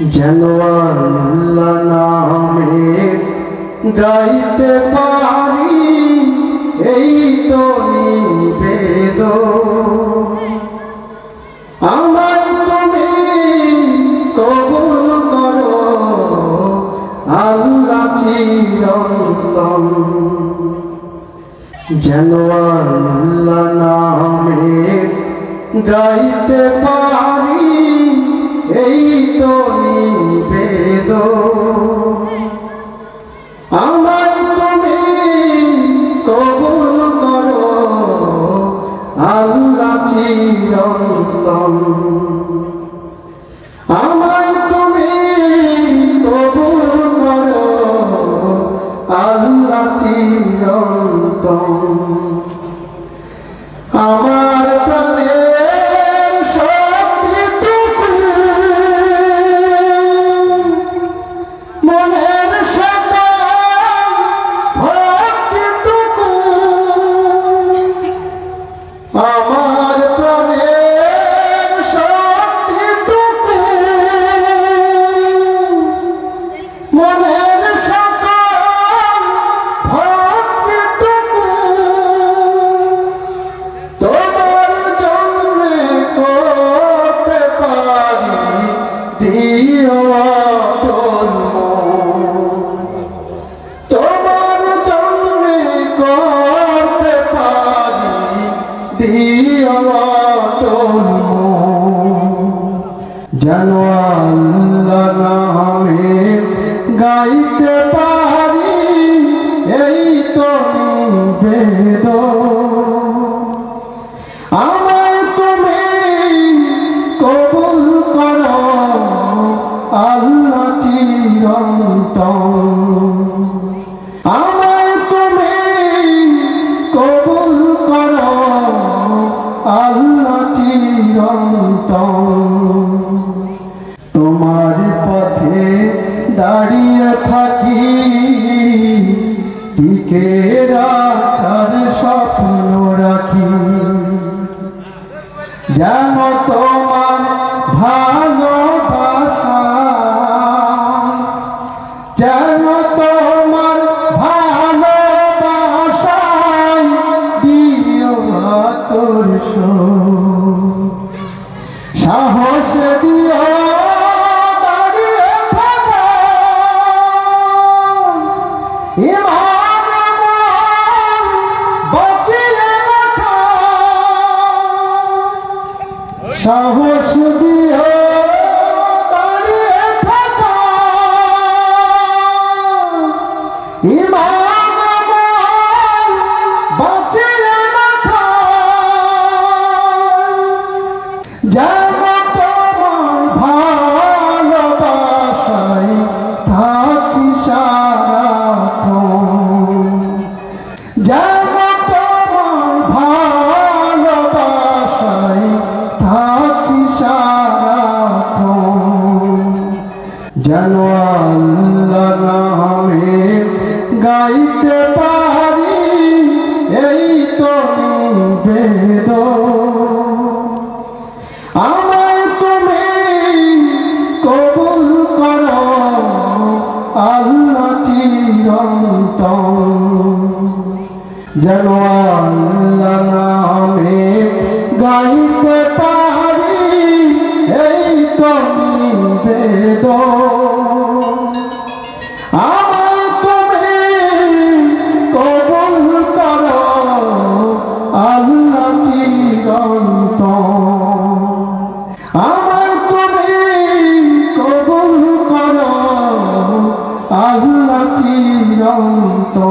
যেন নামে গাইতে পারি, এই তো নিবেদ। আমায় তুমি কবুল করো, আল্লাহ চিরন্তন। যেন নামে গাইতে পারি আল্লাহ চিরন্তন। আমায় তুমি কবুল করো। আল্লাহ চিরন্তন। যেন আল্লাহ নামে গাইতে পারি এই তো নিবেদন। সাহস দিও দাঁড়িয়ে থাকা। ইমান বাঁচিয়ে রাখা সাহস দিও যেন নামে গাইতে পারি, এই তো নিবেদন আমায় তুমি কবুল করো, আল্লাহ চিরন্তন। আমায় তুমি কবুল করো, আল্লাহ চিরন্তন।